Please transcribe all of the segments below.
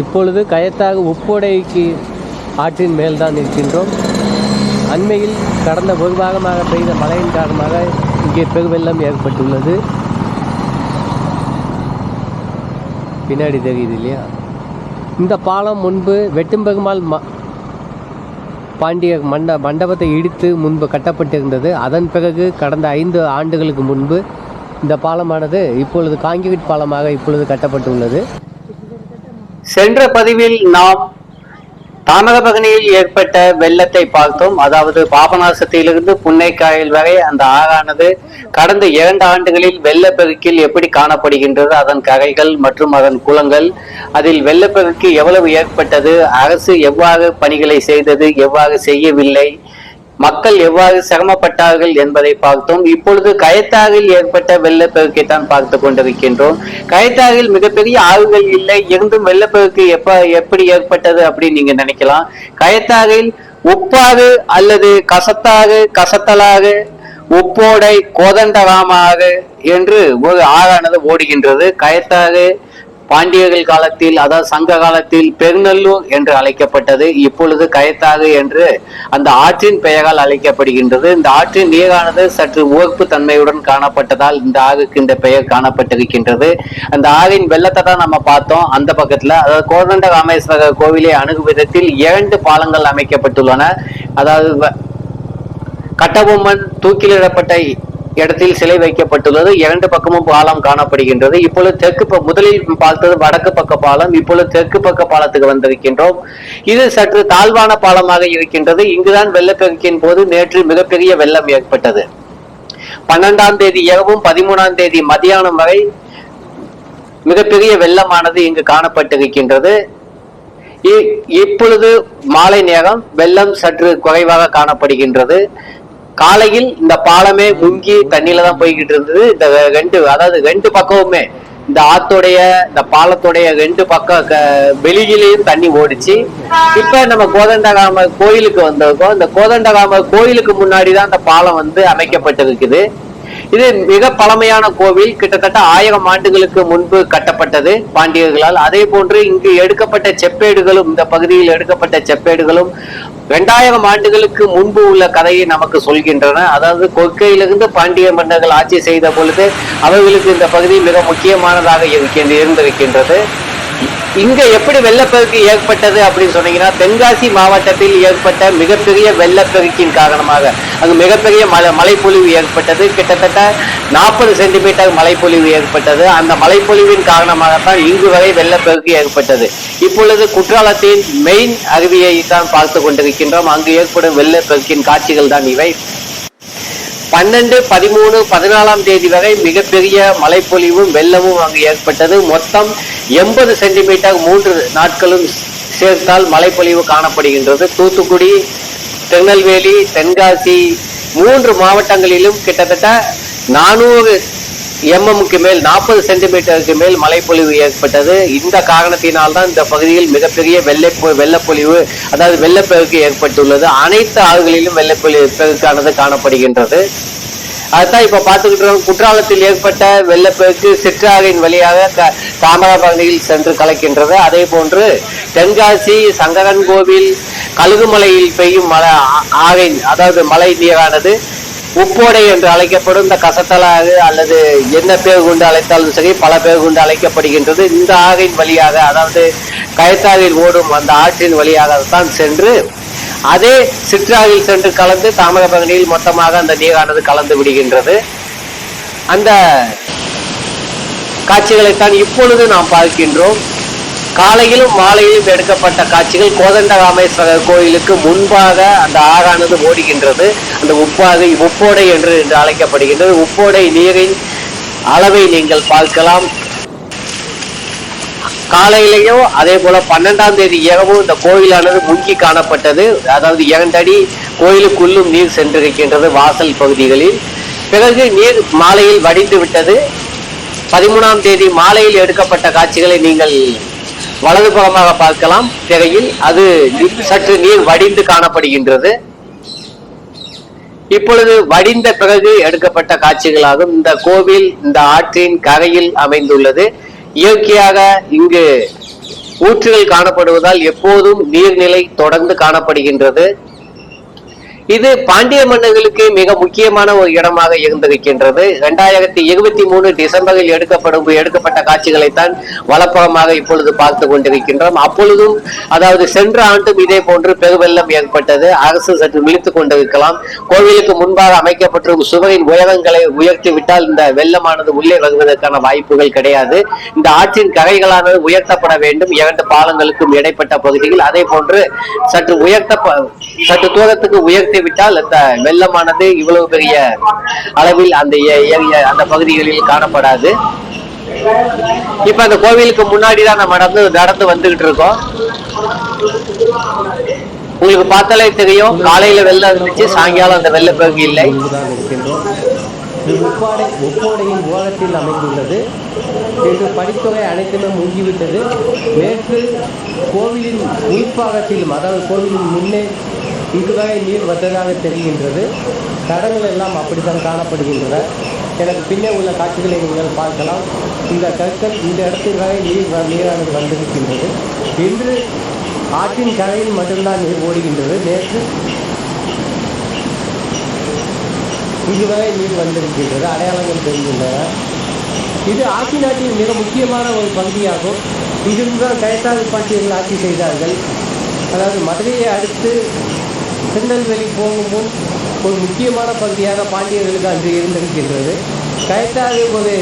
இப்பொழுது கயத்தாக உப்போடைக்கு ஆற்றின் மேல்தான் இருக்கின்றோம் அண்மையில் கடந்த ஒரு பாகமாக பெய்த மழையின் காரணமாக இங்கே பெருவெள்ளம் ஏற்பட்டுள்ளது. பின்னாடி தெரியுது இல்லையா? இந்த பாலம் முன்பு வெட்டும்பெருமாள் ம பாண்டிய மண்ட மண்டபத்தை இடித்து முன்பு கட்டப்பட்டிருந்தது. அதன் பிறகு கடந்த ஐந்து ஆண்டுகளுக்கு முன்பு இந்த பாலமானது இப்பொழுது காங்கிரீட் பாலமாக இப்பொழுது கட்டப்பட்டுள்ளது. சென்ற பதிவில் நாம் தாமிரபரணியில் ஏற்பட்ட வெள்ளத்தை பார்த்தோம். அதாவது பாபநாசத்திலிருந்து புன்னைக்காயல் வரை அந்த ஆறானது கடந்த இரண்டு ஆண்டுகளில் வெள்ளப்பெருக்கில் எப்படி காணப்படுகின்றது அதன் கரைகள் மற்றும் அதன் குளங்கள் அதில் வெள்ளப்பெருக்கு எவ்வளவு ஏற்பட்டது அரசு எவ்வாறு பணிகளை செய்தது எவ்வாறு செய்யவில்லை மக்கள் எவ்வாறு சிரமப்பட்டார்கள் என்பதை பார்த்தோம். இப்பொழுது கயத்தாறில் ஏற்பட்ட வெள்ளப்பெருக்கை தான் பார்த்து கொண்டிருக்கின்றோம். கயத்தாறில் மிகப்பெரிய ஆறுகள் இல்லை. இருந்தும் வெள்ளப்பெருக்கு எப்ப எப்படி ஏற்பட்டது அப்படின்னு நீங்க நினைக்கலாம். கயத்தாறில் உப்பாறு அல்லது கசத்தாறு கசத்தலாறு உப்போடை கோதண்டராமாறு என்று ஒரு ஆறானது ஓடுகின்றது. கயத்தாறு பாண்டியர்கள் காலத்தில் அதாவது சங்க காலத்தில் பெருநல்லூர் என்று அழைக்கப்பட்டது இப்பொழுது கயத்தாறு என்று அந்த ஆற்றின் பெயரால் அழைக்கப்படுகின்றது. இந்த ஆற்றின் நீரானது சற்று உவர்ப்பு தன்மையுடன் காணப்பட்டதால் இந்த ஆறுக்கு இந்த பெயர் காணப்பட்டிருக்கின்றது. அந்த ஆறின் வெள்ளத்தை தான் நம்ம பார்த்தோம். அந்த பக்கத்துல அதாவது கோதண்ட ராமேஸ்வரர் கோவிலை அணுகும் விதத்தில் இரண்டு பாலங்கள் அமைக்கப்பட்டுள்ளன. அதாவது வ- கட்டபொம்மன் தூக்கிலிடப்பட்ட இடத்தில் சிலை வைக்கப்பட்டுள்ளது. இரண்டு பக்கமும் பாலம் காணப்படுகின்றது. இப்பொழுது தெற்கு முதலில் பார்த்தது வடக்கு பக்க பாலம். இப்பொழுது தெற்கு பக்க பாலத்துக்கு வந்திருக்கின்றோம். இது சற்று தாழ்வான பாலமாக இருக்கின்றது. இங்குதான் வெள்ளப்பெருக்கின் போது நேற்று மிகப்பெரிய வெள்ளம் ஏற்பட்டது. பன்னெண்டாம் தேதி இரவும் பதிமூணாம் தேதி மதியானம் வரை மிகப்பெரிய வெள்ளமானது இங்கு காணப்பட்டிருக்கின்றது. இ- இப்பொழுது மாலை நேரம். வெள்ளம் சற்று குறைவாக காணப்படுகின்றது. காலையில் இந்த பாலமே முங்கி தண்ணியில தான் போய்கிட்டு இருந்தது. இந்த ரெண்டு அதாவது ரெண்டு பக்கமுமே இந்த ஆத்தோடைய இந்த பாலத்துடைய ரெண்டு பக்கம் க- தண்ணி ஓடிச்சு. இப்ப நம்ம கோதண்டராம கோயிலுக்கு வந்திருக்கோம். இந்த கோதண்டராம கோயிலுக்கு முன்னாடி தான் அந்த பாலம் வந்து அமைக்கப்பட்டிருக்குது. இது மிக பழமையான கோவில். கிட்டத்தட்ட ஆயிரம் ஆண்டுகளுக்கு முன்பு கட்டப்பட்டது பாண்டியர்களால். அதே போன்று இங்கு எடுக்கப்பட்ட செப்பேடுகளும் இந்த பகுதியில் எடுக்கப்பட்ட செப்பேடுகளும் இரண்டாயிரம் ஆண்டுகளுக்கு முன்பு உள்ள கதையை நமக்கு சொல்கின்றன. அதாவது கொற்கையிலிருந்து பாண்டிய மன்னர்கள் ஆட்சி செய்த பொழுது அவர்களுக்கு இந்த பகுதி மிக முக்கியமானதாக இருந்திருக்கின்றது. இங்க எப்படி வெள்ளப்பெருக்கு ஏற்பட்டது அப்படின்னு சொன்னீங்கன்னா தென்காசி மாவட்டத்தில் ஏற்பட்ட மிகப்பெரிய வெள்ளப்பெருக்கின் காரணமாக. அங்கு மிகப்பெரிய மழை மழைப்பொழிவு ஏற்பட்டது. கிட்டத்தட்ட நாற்பது சென்டிமீட்டர் மழைப்பொழிவு ஏற்பட்டது. அந்த மழைப்பொழிவின் காரணமாகத்தான் இங்கு வரை வெள்ளப்பெருக்கு ஏற்பட்டது. இப்பொழுது குற்றாலத்தின் மெயின் அருவியை தான் பார்த்து கொண்டிருக்கின்றோம். அங்கு ஏற்படும் வெள்ளப்பெருக்கின் காட்சிகள் தான் இவை. பன்னெண்டு பதிமூணு பதினாலாம் தேதி வரை மிகப்பெரிய மழைப்பொழிவும் வெள்ளமும் அங்கு ஏற்பட்டது. மொத்தம் எண்பது சென்டிமீட்டர் மூன்று நாட்களும் சேர்த்தால் மழைப்பொழிவு காணப்படுகின்றது. தூத்துக்குடி திருநெல்வேலி தென்காசி மூன்று மாவட்டங்களிலும் கிட்டத்தட்ட நானூறு எம்எம்க்கு மேல் நாற்பது சென்டிமீட்டருக்கு மேல் மழைப்பொழிவு ஏற்பட்டது. இந்த காரணத்தினால் தான் இந்த பகுதியில் மிகப்பெரிய வெள்ளை வெள்ளப்பொழிவு அதாவது வெள்ளப்பெருக்கு ஏற்பட்டுள்ளது. அனைத்து ஆறுகளிலும் வெள்ளப்பொழிவு பெருக்கானது காணப்படுகின்றது. அதுதான் இப்போ பார்த்துக்கிட்டு குற்றாலத்தில் ஏற்பட்ட வெள்ளப்பெருக்கு சிற்றாரின் வழியாக க- தாமிரபரணியில் சென்று கலக்கின்றது. அதே போன்று தென்காசி சங்கரன் கோவில் கழுகுமலையில் பெய்யும் மழை ஆ- அதாவது மழை நீரானது உப்போடை என்று அழைக்கப்படும் இந்த கசத்தலாறு அல்லது என்ன பேர் கொண்டு அழைத்தாலும் சரி பல பேர் கொண்டு அழைக்கப்படுகின்றது. இந்த ஆறின் வழியாக அதாவது கயத்தாறில் ஓடும் அந்த ஆற்றின் வழியாக தான் சென்று அதே சிற்றாவில் சென்று கலந்து தாமிரபரணியில் மொத்தமாக அந்த நீரானது கலந்து விடுகின்றது. அந்த காட்சிகளைத்தான் இப்பொழுது நாம் பார்க்கின்றோம். காலையிலும் மாலையிலும் எடுக்கப்பட்ட காட்சிகள் கோதண்டராமேஸ்வரர் கோயிலுக்கு முன்பாக அந்த ஆறானது ஓடுகின்றது. அந்த உப்பாதை உப்போடை என்று என்று அழைக்கப்படுகின்றது. உப்போடை நீரின் அளவை நீங்கள் பார்க்கலாம். காலையிலையும் அதே போல பன்னெண்டாம் தேதி இரவும் இந்த கோயிலானது முங்கி காணப்பட்டது. அதாவது இரண்டடி கோயிலுக்குள்ளும் நீர் சென்றிருக்கின்றது வாசல் பகுதிகளில். பிறகு நீர் மாலையில் வடிந்து விட்டது. பதிமூணாம் தேதி மாலையில் எடுக்கப்பட்ட காட்சிகளை நீங்கள் வலதுபுறமாக பார்க்கலாம். திரையில் அது சற்று நீர் வடிந்து காணப்படுகின்றது. இப்பொழுது வடிந்த பிறகு எடுக்கப்பட்ட காட்சிகளாகும். இந்த கோவில் இந்த ஆற்றின் கரையில் அமைந்துள்ளது. இயற்கையாக இங்கு ஊற்றுகள் காணப்படுவதால் எப்போதும் நீர்நிலை தொடர்ந்து காணப்படுகின்றது. இது பாண்டிய மன்னர்களுக்கு மிக முக்கியமான ஒரு இடமாக இருந்திருக்கின்றது. இரண்டாயிரத்தி இருபத்தி மூணு டிசம்பரில் எடுக்கப்படும் எடுக்கப்பட்ட காட்சிகளைத்தான் வலப்புறமாக இப்பொழுது பார்த்து கொண்டிருக்கின்றோம். அப்பொழுதும் அதாவது சென்ற ஆண்டும் இதே போன்று பெருவெள்ளம் ஏற்பட்டது. அரசு சற்று விழித்துக் கொண்டிருக்கலாம். கோவிலுக்கு முன்பாக அமைக்கப்பட்டிருக்கும் சுவரின் உயரங்களை உயர்த்தி விட்டால் இந்த வெள்ளமானது உள்ளே வருவதற்கான வாய்ப்புகள் கிடையாது. இந்த ஆற்றின் கரைகளானது உயர்த்தப்பட வேண்டும். இரண்டு பாலங்களுக்கும் இடைப்பட்ட பகுதியில் அதே போன்று சற்று உயர்த்த சற்று தூரத்துக்கு உயர்த்தி விட்டால் அந்த வெள்ளமானது இவ்வளவு பெரிய அளவில் அந்த அந்த பகுதிகளில் காணப்படாது. இப்ப அந்த கோவிலுக்கு முன்னாடி தான் நம்ம நடந்து நடந்து வந்துகிட்டு இருக்கோம். உங்களுக்கு பார்த்தாலே தெரியும் காலையில வெள்ளம் இருந்துச்சு சாயங்காலம் அந்த வெள்ளப்பெருக்கு இல்லை. முன்புதான் இருக்கின்றோம். உப்போடையின் ஓரத்தில் அமைந்துள்ளது. இன்று படித்துறை அனைத்துமே முங்கிவிட்டது. நேற்று கோவிலின் உள்பாகத்தில் அதாவது கோவிலின் முன்னே இங்கு நீர் வந்ததாக தெரிகின்றது. தடங்கள் எல்லாம் அப்படித்தான் காணப்படுகின்றன. எனக்கு பின்னே உள்ள காட்சிகளை நீங்கள் பார்க்கலாம். இந்த கற்கள் இந்த இடத்தில் நீர் வ- நீரானது வந்திருக்கின்றது. இன்று ஆற்றின் கரையில் மட்டும்தான் நீர் ஓடுகின்றது. நேற்று இதுவரை நீர் வந்திருக்கின்றது. அடையாளங்கள் தெரிகின்றன. இது ஆட்சி நாட்டின் மிக முக்கியமான ஒரு பகுதியாகும். இங்கிருந்து தான் கைத்தாறு பாட்டியர்கள் ஆட்சி செய்தார்கள். அதாவது மதுரையை அடுத்து திருநெல்வேலி போகும் முன் ஒரு முக்கியமான பகுதியாக பாண்டியர்களுக்கு அன்று இருந்திருக்கின்றது. கயத்தாறு ஒரு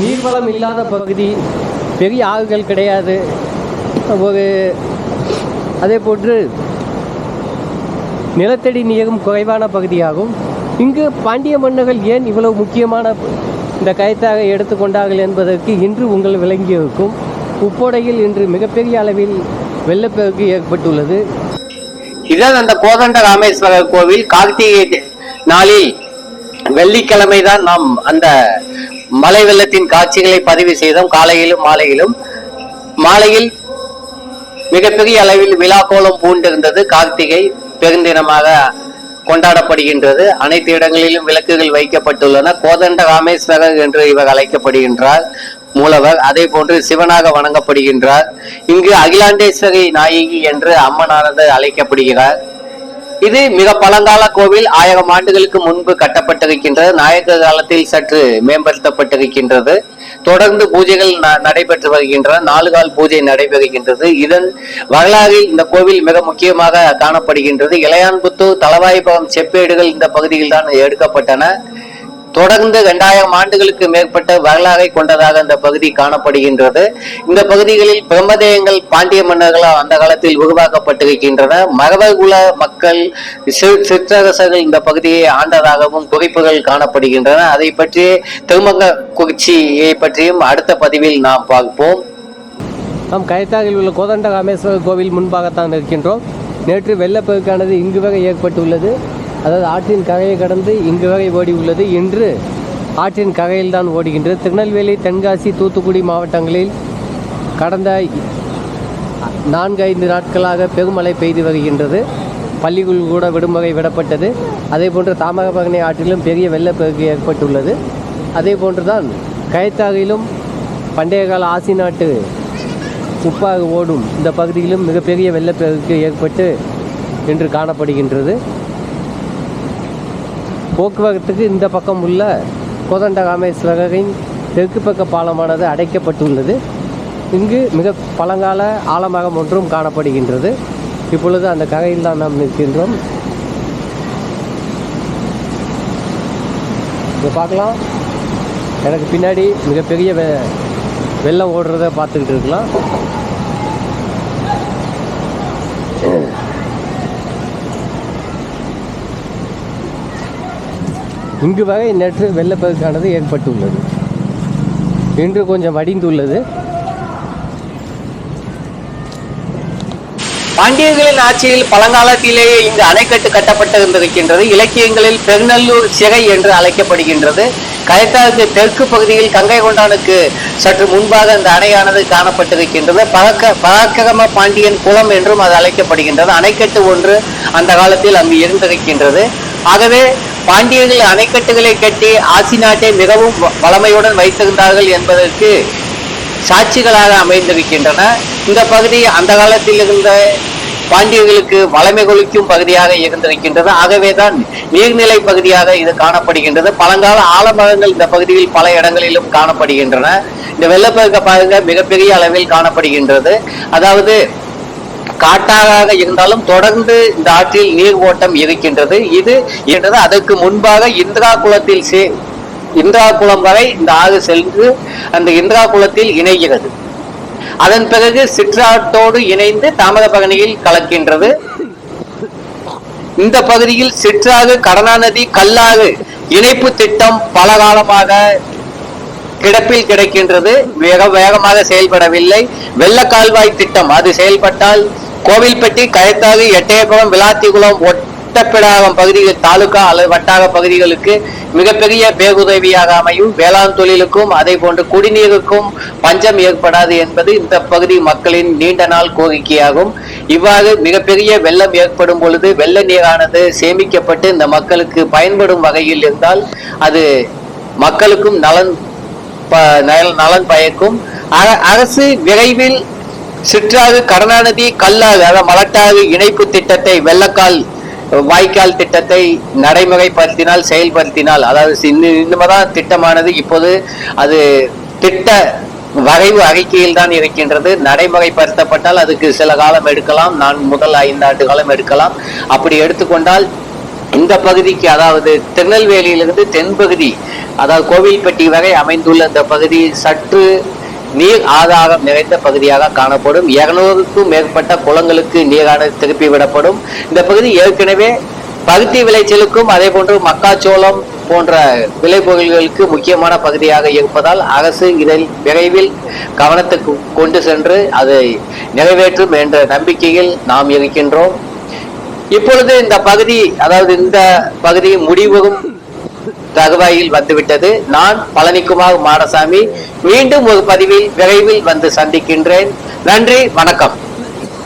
நீர்வளம் இல்லாத பகுதி பெரிய ஆறுகள் கிடையாது. ஒரு அதே போன்று நிலத்தடி நீரும் குறைவான பகுதியாகும். இங்கு பாண்டிய மன்னர்கள் ஏன் இவ்வளவு முக்கியமான இந்த கயத்தாக எடுத்துக்கொண்டார்கள் என்பதற்கு இன்று உங்கள் விளங்கியிருக்கும். உப்போடையில் இன்று மிகப்பெரிய அளவில் வெள்ளப்பெருக்கு ஏற்பட்டுள்ளது. இதுதான் அந்த கோதண்ட ராமேஸ்வரர் கோவில் கார்த்திகை நாளில் வெள்ளிக்கிழமை தான் நாம் அந்த மலை வெள்ளத்தின் காட்சிகளை பதிவு செய்தோம். காலையிலும் மாலையிலும். மாலையில் மிகப்பெரிய அளவில் விழா கோலம் பூண்டிருந்தது. கார்த்திகை பெருந்தினமாக கொண்டாடப்படுகின்றது. அனைத்து இடங்களிலும் விளக்குகள் வைக்கப்பட்டுள்ளன. கோதண்ட ராமேஸ்வரர் என்று இவர் அழைக்கப்படுகின்றார். மூலவர். அதே போன்று சிவனாக வணங்கப்படுகின்றார். இங்கு அகிலாண்டேஸ்வரி நாயகி என்று அம்மனானது அழைக்கப்படுகிறார். இது மிக பழங்கால கோவில். ஆயிரம் ஆண்டுகளுக்கு முன்பு கட்டப்பட்டிருக்கின்றது. நாயக்க காலத்தில் சற்று மேம்படுத்தப்பட்டிருக்கின்றது. தொடர்ந்து பூஜைகள் ந- நடைபெற்று வருகின்றன. நாலு கால் பூஜை நடைபெறுகின்றது. இதன் வரலாறில் இந்த கோவில் மிக முக்கியமாக காணப்படுகின்றது. இளையான்புத்தூர் தலவாய்பகம் செப்பேடுகள் இந்த பகுதியில் தான் எடுக்கப்பட்டன. தொடர்ந்து இரண்டாயிரம் ஆண்டுகளுக்கு மேற்பட்ட வரலாறை கொண்டதாக இந்த பகுதி காணப்படுகின்றது. இந்த பகுதிகளில் பிரம்மதேயங்கள் பாண்டிய மன்னர்களால் அந்த காலத்தில் உருவாக்கப்பட்டிருக்கின்றன. மரபகுல மக்கள் சிற்றரசர்கள் இந்த பகுதியை ஆண்டதாகவும் குறிப்புகள் காணப்படுகின்றன. அதை பற்றி திருமங்க குறிச்சியை பற்றியும் அடுத்த பதிவில் நாம் பார்ப்போம். நாம் கைத்தாகில் உள்ள கோதண்ட ராமேஸ்வரர் கோவில் முன்பாகத்தான் இருக்கின்றோம் நேற்று வெள்ளப்பெருக்கானது இங்கு வரை ஏற்பட்டுள்ளது. அதாவது ஆற்றின் கரையை கடந்து இங்கு வரை ஓடி உள்ளது. இன்று ஆற்றின் கரையில்தான் ஓடுகின்றது. திருநெல்வேலி தென்காசி தூத்துக்குடி மாவட்டங்களில் கடந்த நான்கு ஐந்து நாட்களாக பெருமழை பெய்து வருகின்றது. பள்ளிகள் கூட விடுமுறை விடப்பட்டது. அதே போன்று தாமிரபரணி ஆற்றிலும் பெரிய வெள்ளப்பெருக்கு ஏற்பட்டுள்ளது. அதே போன்றுதான் கயத்தாகிலும் பண்டைய கால ஆசி நாட்டு உப்பாக ஓடும் இந்த பகுதியிலும் மிகப்பெரிய வெள்ளப்பெருக்கு ஏற்பட்டு இன்று காணப்படுகின்றது. போக்குவரத்துக்கு இந்த பக்கம் உள்ள கோதண்ட ராமேஸ்வரரின் தெற்கு பக்க பாலமானது அடைக்கப்பட்டுள்ளது. இங்கு மிக பழங்கால ஆலமரம் ஒன்றும் காணப்படுகின்றது. இப்பொழுது அந்த கரையில் தான் நாம் நிற்கின்றோம். இங்கே பார்க்கலாம். எனக்கு பின்னாடி மிகப்பெரிய வெ வெள்ளம் ஓடுறத பார்த்துக்கிட்டு இருக்கலாம். இங்கு வரை நேற்று வெள்ளப்பெருக்கானது ஏற்பட்டுள்ளது. இன்று கொஞ்சம் வடிந்துள்ளது. பாண்டியர்களின் ஆட்சியில் பழங்காலத்திலேயே இங்கு அணைக்கட்டு கட்டப்பட்டிருந்திருக்கின்றது. இலக்கியங்களில் பெருநல்லூர் சிறை என்று அழைக்கப்படுகின்றது. கயத்தாருக்கு தெற்கு பகுதியில் கங்கை கொண்டானுக்கு சற்று முன்பாக இந்த அணையானது காணப்பட்டிருக்கின்றது. பழக்க பராக்கிரம பாண்டியன் குளம் என்றும் அது அழைக்கப்படுகின்றது. அணைக்கட்டு ஒன்று அந்த காலத்தில் அங்கு இருந்திருக்கின்றது. ஆகவே பாண்டியர்கள் அணைக்கட்டுகளை கட்டி ஆசி நாட்டை மிகவும் வ- வளமையுடன் வைத்திருந்தார்கள் என்பதற்கு சாட்சிகளாக அமைந்திருக்கின்றன. இந்த பகுதி அந்த காலத்தில் இருந்த பாண்டியர்களுக்கு வளமை கொளிக்கும் பகுதியாக இருந்திருக்கின்றது. ஆகவேதான் நீர்நிலை பகுதியாக இது காணப்படுகின்றது. பழங்கால ஆலமரங்கள் இந்த பகுதியில் பல இடங்களிலும் காணப்படுகின்றன. இந்த வெள்ளப்பெருக்க பாருங்க மிகப்பெரிய அளவில் காணப்படுகின்றது. அதாவது காட்டாக இருந்தாலும் தொடர்ந்து இந்த ஆற்றில் நீர் ஓட்டம் இருக்கின்றது. இது என்றது அதற்கு முன்பாக இந்திரா குளத்தில் சே இந்திரா குளம் வரை இந்த ஆறு சென்று அந்த இந்திரா குளத்தில் இணைகிறது. அதன் பிறகு சிற்றாற்றோடு இணைந்து தாமிரபரணியில் கலக்கின்றது. இந்த பகுதியில் சிற்றாறு கடனாநதி கல்லாறு இணைப்பு திட்டம் பல காலமாக கிடப்பில் கிடைக்கின்றது. வேக வேகமாக செயல்படவில்லை. வெள்ள கால்வாய் திட்டம் அது செயல்பட்டால் கோவில்பட்டி கயத்தாறு எட்டயபுரம் விளாத்திகுளம் ஒட்டப்பிடாகம் பகுதிகள் தாலுகா அல்லது வட்டாக பகுதிகளுக்கு மிகப்பெரிய பேருதவியாக அமையும். வேளாண் தொழிலுக்கும் அதே போன்று குடிநீருக்கும் பஞ்சம் ஏற்படாது என்பது இந்த பகுதி மக்களின் நீண்ட நாள் கோரிக்கையாகும். இவ்வாறு மிகப்பெரிய வெள்ளம் ஏற்படும் பொழுது வெள்ள நீரானது சேமிக்கப்பட்டு இந்த மக்களுக்கு பயன்படும் வகையில் இருந்தால் அது மக்களுக்கும் நலன் ப- நலன் பயக்கும். அரசு விரைவில் சிற்றாறு கருணாநிதி கல்லாறு அதாவது மலட்டாறு இணைப்பு திட்டத்தை வெள்ளக்கால் வாய்க்கால் திட்டத்தை நடைமுறைப்படுத்தினால் செயல்படுத்தினால் அதாவது இன்னும் இன்னும்தான் திட்டமானது இப்போது அது திட்ட வரைவு அறிக்கையில் தான் இருக்கின்றது. நடைமுறைப்படுத்தப்பட்டால் அதுக்கு சில காலம் எடுக்கலாம். நான் முதல் ஐந்தாண்டு காலம் எடுக்கலாம். அப்படி எடுத்துக்கொண்டால் இந்த பகுதிக்கு அதாவது திருநெல்வேலியிலிருந்து தென்பகுதி அதாவது கோவில்பட்டி வரை அமைந்துள்ள இந்த பகுதி சற்று நீர் ஆதாரம் நிறைந்த பகுதியாக காணப்படும். இருநூறுக்கும் மேற்பட்ட குளங்களுக்கு நீரானது திருப்பி விடப்படும் இந்த பகுதி ஏற்கனவே பருத்தி விளைச்சலுக்கும் அதே போன்று மக்காச்சோளம் போன்ற விளைபொருள்களுக்கு முக்கியமான பகுதியாக இருப்பதால் அரசு இதில் விரைவில் கவனத்துக்கு கொண்டு சென்று அதை நிறைவேற்றும் என்ற நம்பிக்கையில் நாம் இருக்கின்றோம். இப்பொழுது இந்த பகுதி அதாவது இந்த பகுதியின் முடிவும் தகவாயில் வந்துவிட்டது. நான் பழனிக்குமார் மாடசாமி மீண்டும் ஒரு பதிவில் விரைவில் வந்து சந்திக்கின்றேன். நன்றி வணக்கம்.